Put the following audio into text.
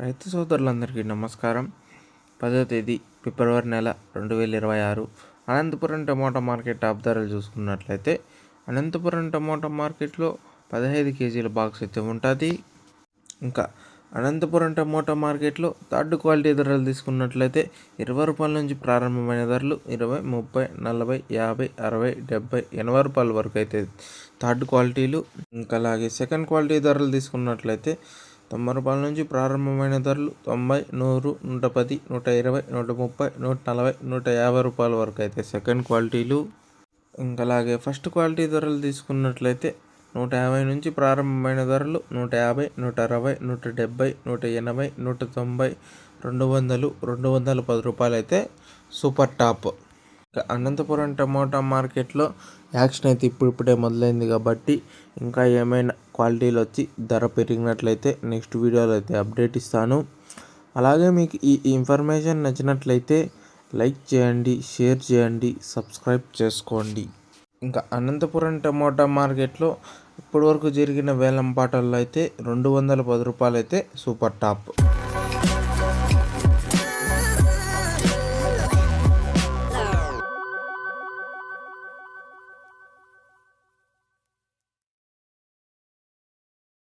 రైతు సోదరులందరికీ నమస్కారం. పదో తేదీ ఫిబ్రవరి నెల రెండు వేల ఇరవై ఆరు. అనంతపురం టమోటా మార్కెట్ టాప్ ధరలు చూసుకున్నట్లయితే అనంతపురం టమోటా మార్కెట్లో పదహైదు కేజీల బాక్స్ అయితే ఉంటుంది. ఇంకా అనంతపురం టమోటా మార్కెట్లో థర్డ్ క్వాలిటీ ధరలు తీసుకున్నట్లయితే ఇరవై రూపాయల నుంచి ప్రారంభమైన ధరలు ఇరవై ముప్పై నలభై యాభై అరవై డెబ్బై ఎనభై రూపాయల వరకు అయితే థర్డ్ క్వాలిటీలు. ఇంకా అలాగే సెకండ్ క్వాలిటీ ధరలు తీసుకున్నట్లయితే తొంభై రూపాయల నుంచి ప్రారంభమైన ధరలు తొంభై నూరు నూట పది నూట ఇరవై నూట ముప్పై నూట నలభై నూట యాభై రూపాయల వరకు అయితే సెకండ్ క్వాలిటీలు. ఇంకా అలాగే ఫస్ట్ క్వాలిటీ ధరలు తీసుకున్నట్లయితే నూట యాభై నుంచి ప్రారంభమైన ధరలు నూట యాభై నూట అరవై నూట డెబ్బై నూట ఎనభై నూట తొంభై రెండు వందలు రెండు వందల పది రూపాయలు అయితే సూపర్ టాప్. అనంతపురం టమోటా మార్కెట్లో యాక్షన్ అయితే ఇప్పుడిప్పుడే మొదలైంది కాబట్టి ఇంకా ఏమైనా క్వాలిటీలు వచ్చి ధర పెరిగినట్లయితే నెక్స్ట్ వీడియోలో అయితే అప్డేట్ ఇస్తాను. అలాగే మీకు ఈ ఇన్ఫర్మేషన్ నచ్చినట్లయితే లైక్ చేయండి షేర్ చేయండి సబ్స్క్రైబ్ చేసుకోండి. ఇంకా అనంతపురం టమోటా మార్కెట్లో ఇప్పటివరకు జరిగిన వేలం పాటల్లో అయితే రెండు వందల పది రూపాయలు అయితే సూపర్ టాప్.